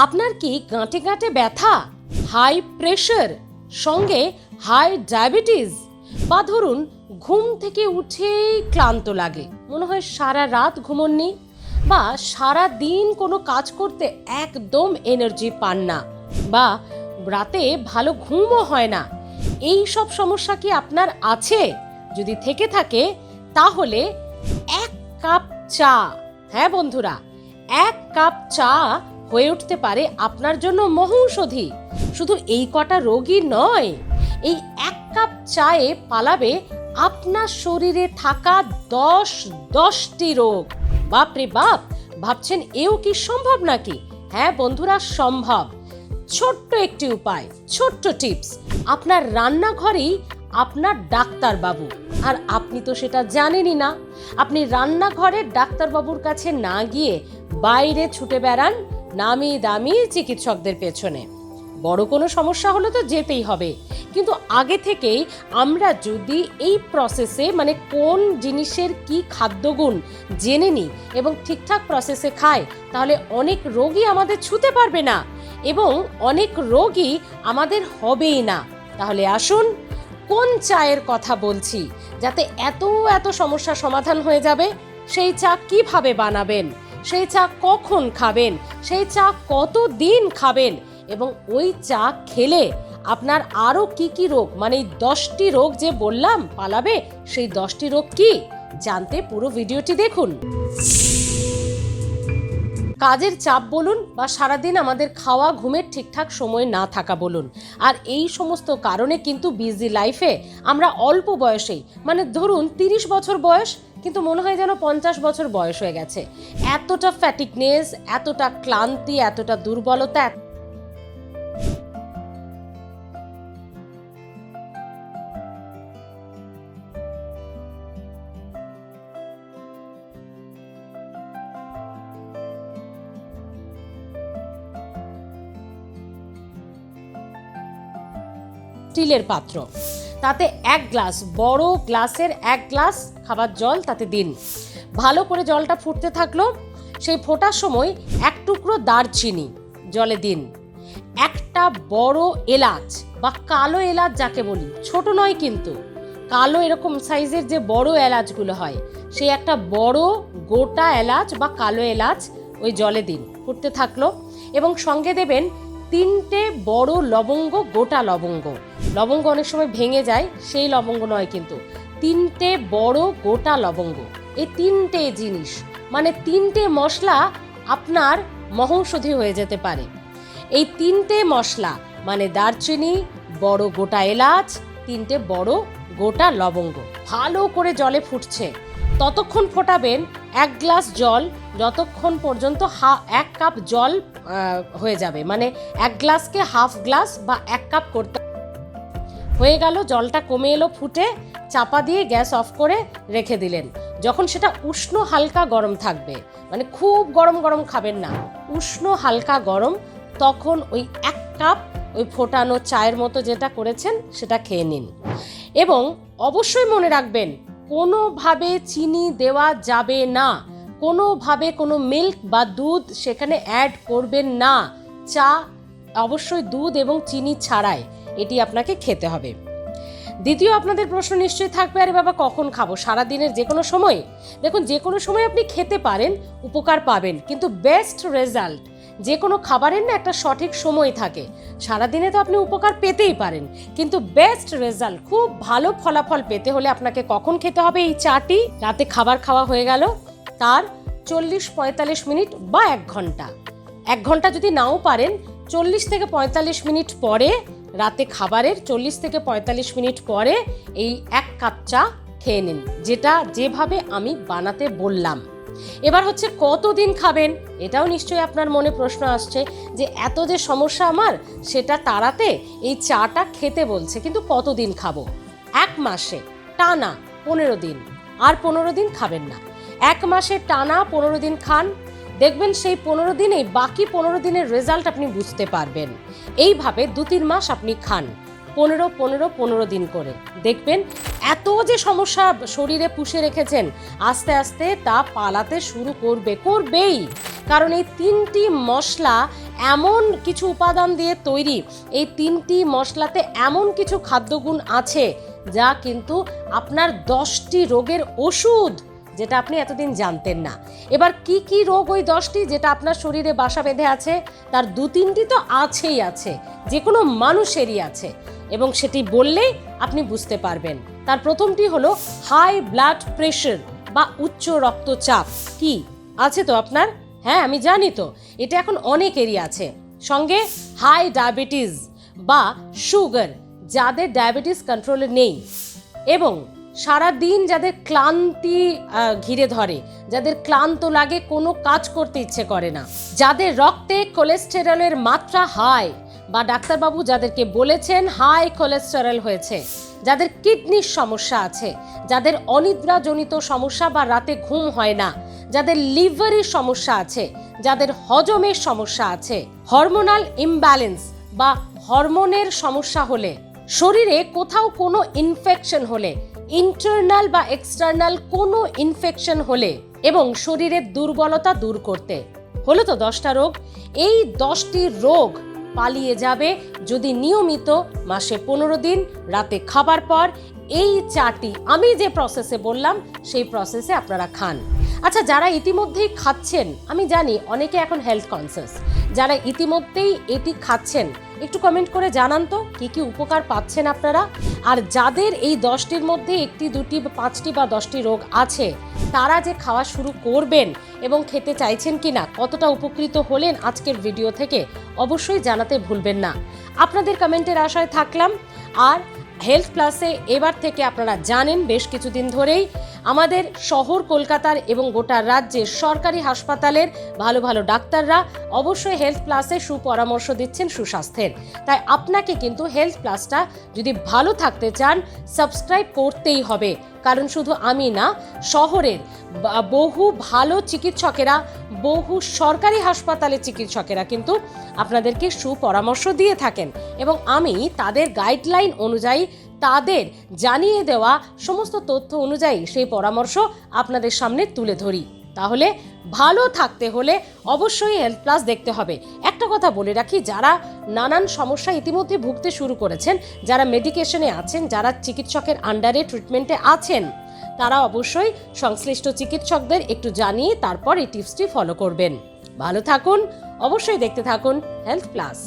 আপনার কি গাঁটে গাঁটে ব্যথা হাই প্রেশার সঙ্গে হাই ডায়াবেটিস বা ধরুন, ঘুম থেকে উঠেই ক্লান্ত লাগে, মনে হয় সারা রাত ঘুমননি, বা সারা দিন কোনো কাজ করতে একদম এনার্জি পান না, বা রাতে ভালো ঘুমও হয় না, এই সব সমস্যা কি আপনার আছে? যদি থেকে থাকে, তাহলে এক কাপ চা হ্যাঁ বন্ধুরা, এক কাপ চা হয়ে উঠতে পারে আপনার জন্য মহৌষধি শুধু এই কটা রোগী নয়, এই এক কাপ চায়ে পালাবে আপনার শরীরে থাকা দশ দশটি রোগ। বাপরে বাপ, ভাবছেন এও কি সম্ভব নাকি? হ্যাঁ বন্ধুরা, সম্ভব। ছোট্ট একটি উপায়, ছোট্ট টিপস। আপনার রান্নাঘরেই আপনার ডাক্তারবাবু। আর আপনি তো সেটা জানেনই না। আপনি রান্নাঘরের ডাক্তারবাবুর কাছে না গিয়ে বাইরে ছুটে বেড়ান নামি দামি চিকিৎসকদের পেছনে। বড় কোনো সমস্যা হলে তো যেতেই হবে। কিন্তু আগে থেকেই আমরা যদি এই প্রসেসে মানে কোন জিনিসের কি খাদ্যগুণ জেনে নিই এবং ঠিকঠাক প্রসেসে খাই, তাহলে অনেক রোগী আমাদের ছুতে পারবে না এবং অনেক রোগী আমাদের হবেই না। তাহলে আসুন, কোন চায়ের কথা বলছি যাতে এত এত সমস্যা সমাধান হয়ে যাবে? সেই চা কীভাবে বানাবেন? সেই চা কখন খাবেন? সেই চা কত দিন খাবেন? এবং ওই চা খেলে আপনার আরও কি কি রোগ? মানে এই দশটি রোগ যে বললাম পালাবে, সেই দশটি রোগ কি? জানতে পুরো ভিডিওটি দেখুন। কাজের চাপ বলুন বা সারাদিন আমাদের খাওয়া, ঘুমের ঠিকঠাক সময় না থাকা বলুন। আর এই সমস্ত কারণে কিন্তু বিজি লাইফে আমরা অল্প বয়সেই মানে ধরুন তিরিশ বছর বয়স, কিন্তু মনে হয় যেন পঞ্চাশ বছর বয়স হয়ে গেছে। এতটা ফ্যাটিকনেস এতটা ক্লান্তি, এতটা দুর্বলতা স্টিলের পাত্র। তাতে এক গ্লাস, বড় গ্লাসের এক গ্লাস খাবার জল তাতে দিন। ভালো করে জলটা ফুটতে থাকল, সেই ফোটার সময় এক টুকরো দারচিনি জলে দিন। একটা বড় এলাচ বা কালো এলাচ যাকে বলি, ছোট নয় কিন্তু। কালো এরকম সাইজের যে বড় এলাচগুলো হয়, সেই একটা বড় গোটা এলাচ বা কালো এলাচ ওই জলে দিন, ফুটতে থাকল। এবং সঙ্গে দেবেন তিনটে বড় লবঙ্গ, গোটা লবঙ্গ। লবঙ্গ অনেক সময় ভেঙে যায়, সেই লবঙ্গ নয় কিন্তু। তিনটে বড়, গোটা লবঙ্গ। এই তিনটে জিনিস মানে তিনটে মশলা আপনার মহৌষধি হয়ে যেতে পারে। এই তিনটে মশলা মানে দারচিনি, বড় গোটা এলাচ, তিনটে বড় গোটা লবঙ্গ। ভালো করে জলে ফুটছে। ততক্ষণ ফোটাবেন এক গ্লাস জল যতক্ষণ পর্যন্ত হা, এক কাপ জল হয়ে যাবে। মানে এক গ্লাসকে হাফ গ্লাস বা এক কাপ করতে হয়ে গেল, জলটা কমে এলো, ফুটে চাপা দিয়ে গ্যাস অফ করে রেখে দিলেন। যখন সেটা উষ্ণ হালকা গরম থাকবে মানে খুব গরম গরম খাবেন না, উষ্ণ হালকা গরম, তখন ওই এক কাপ ওই ফোটানো চায়ের মতো যেটা করেছেন সেটা খেয়ে নিন। এবং অবশ্যই মনে রাখবেন কোনোভাবে চিনি দেওয়া যাবে না। কোনোভাবে কোনো মিল্ক বা দুধ সেখানে অ্যাড করবেন না। চা অবশ্যই দুধ এবং চিনি ছাড়াই, এটি আপনাকে খেতে হবে। দ্বিতীয় আপনাদের প্রশ্ন নিশ্চয়ই থাকবে, আরে বাবা, কখন খাব? সারা দিনের যে কোনো সময়ে? দেখুন যে কোনো সময় আপনি খেতে পারেন, উপকার পাবেন, কিন্তু বেস্ট রেজাল্ট যে কোনো খাবারের না একটা সঠিক সময় থাকে। সারাদিনে তো আপনি উপকার পেতেই পারেন, কিন্তু বেস্ট রেজাল্ট খুব ভালো ফলাফল পেতে হলে আপনাকে কখন খেতে হবে এই চাটি? রাতে খাবার খাওয়া হয়ে গেল, তার চল্লিশ পঁয়তাল্লিশ মিনিট বা এক ঘণ্টা। এক ঘণ্টা যদি নাও পারেন, চল্লিশ থেকে পঁয়তাল্লিশ মিনিট পরে, রাতে খাবারের চল্লিশ থেকে পঁয়তাল্লিশ মিনিট পরে এই এক কাপ চা খেয়ে নিন, যেটা যেভাবে আমি বানাতে বললাম। এবার হচ্ছে কতদিন খাবেন? এটাও নিশ্চয়ই আপনার মনে প্রশ্ন আসছে যে এত যে সমস্যা আমার, সেটা তাড়াতে এই চাটা খেতে বলছে। কিন্তু কতদিন খাব? এক মাসে টানা পনেরো দিন। আর পনেরো দিন খাবেন না। এক মাসে টানা পনেরো দিন খান। দেখবেন সেই পনেরো দিনেই বাকি পনেরো দিনের রেজাল্ট আপনি বুঝতে পারবেন। এইভাবে দু তিন মাস আপনি খান। পনেরো পনেরো পনেরো দিন করে। দেখবেন এত যে সমস্যা শরীরে পুষে রেখেছেন, আস্তে আস্তে তা পালাতে শুরু করবে, করবেই। কারণ এই তিনটি মশলা এমন কিছু উপাদান দিয়ে তৈরি, এই তিনটি মশলাতে এমন কিছু খাদ্যগুণ আছে, যা কিন্তু আপনার দশটি রোগের ওষুধ যেটা আপনি এতদিন জানতেন না। এবার কি কি রোগ ওই দশটি যেটা আপনার শরীরে বাসা বেঁধে আছে, তার দু তিনটি তো আছেই আছে যে কোনো মানুষেরই আছে। এবং সেটি বললেই আপনি বুঝতে পারবেন। তার প্রথমটি হলো হাই ব্লাড প্রেশার বা উচ্চ রক্তচাপ। কি? আছে তো আপনার? হ্যাঁ আমি জানি তো। এটা এখন অনেকেরই আছে। সঙ্গে হাই ডায়াবেটিস বা সুগার, যাদের ডায়াবেটিস কন্ট্রোলে নেই। এবং সারা দিন যাদের ক্লান্তি ঘিরে ধরে, যাদের ক্লান্ত লাগে, কোনো কাজ করতে ইচ্ছে করে না। যাদের রক্তে কোলেস্টেরলের মাত্রা হাই বা ডাক্তারবাবু যাদেরকে বলেছেন হাই কোলেস্টেরল হয়েছে, যাদের কিডনির সমস্যা আছে, যাদের অনিদ্রাজনিত সমস্যা বা রাতে ঘুম হয় না, যাদের লিভারের সমস্যা আছে, যাদের হজমের সমস্যা আছে হরমোনাল ইমব্যালেন্স বা হরমোনের সমস্যা হলে, শরীরে কোথাও কোনো ইনফেকশন হলে ইন্টারনাল বা এক্সটার্নাল কোনো ইনফেকশন হলে এবং শরীরের দুর্বলতা দূর করতে। হলো তো দশটা রোগ। এই দশটি রোগ পালিয়ে যাবে যদি নিয়মিত মাসে পনেরো দিন, রাতে খাবার পর। এই চাটি আমি যে প্রসেসে বললাম, সেই প্রসেসে আপনারা খান। আচ্ছা যারা ইতিমধ্যেই খাচ্ছেন, আমি জানি অনেকে এখন হেলথ কনসিয়াস যারা ইতিমধ্যেই এটি খাচ্ছেন, একটু কমেন্ট করে জানান তো, কী কী উপকার পাচ্ছেন আপনারা? আর যাদের এই দশটির মধ্যে একটি, দুটি পাঁচটি, বা দশটি রোগ আছে, তারা যে খাওয়া শুরু করবেন এবং খেতে চাইছেন কি না, কতটা উপকৃত হলেন আজকের ভিডিও থেকে, অবশ্যই জানাতে ভুলবেন না। আপনাদের কমেন্টের আশায় থাকলাম। আর হেলথ প্লাসে এবার থেকে আপনারা জানেন, বেশ কিছুদিন ধরেই আমাদের শহর কলকাতার এবং গোটা রাজ্যের সরকারি হাসপাতালের ভালো ভালো ডাক্তাররা অবশ্যই হেলথ প্লাসে সুপরামর্শ দিচ্ছেন সুস্বাস্থ্যের। তাই আপনাকে কিন্তু হেলথ প্লাসটা যদি ভালো থাকতে চান, সাবস্ক্রাইব করতেই হবে। কারণ শুধু আমি না, শহরের বহু ভালো চিকিৎসকেরা, বহু সরকারি হাসপাতালের চিকিৎসকেরা কিন্তু আপনাদেরকে সুপরামর্শ দিয়ে থাকেন এবং আমি তাদের গাইডলাইন অনুযায়ী তাদের জানিয়ে দেওয়া সমস্ত তথ্য অনুযায়ী সেই পরামর্শ আপনাদের সামনে তুলে ধরি। তাহলে ভালো থাকতে হলে অবশ্যই হেলথ প্লাস দেখতে হবে। একটা কথা বলে রাখি, যারা নানান সমস্যা ইতিমধ্যে ভুগতে শুরু করেছেন, যারা মেডিকেশনে আছেন, যারা চিকিৎসকের আন্ডারে ট্রিটমেন্টে আছেন, তারা অবশ্যই সংশ্লিষ্ট চিকিৎসকদের একটু জানিয়ে তারপর এই টিপসটি ফলো করবেন। ভালো থাকুন, অবশ্যই দেখতে থাকুন হেলথ প্লাস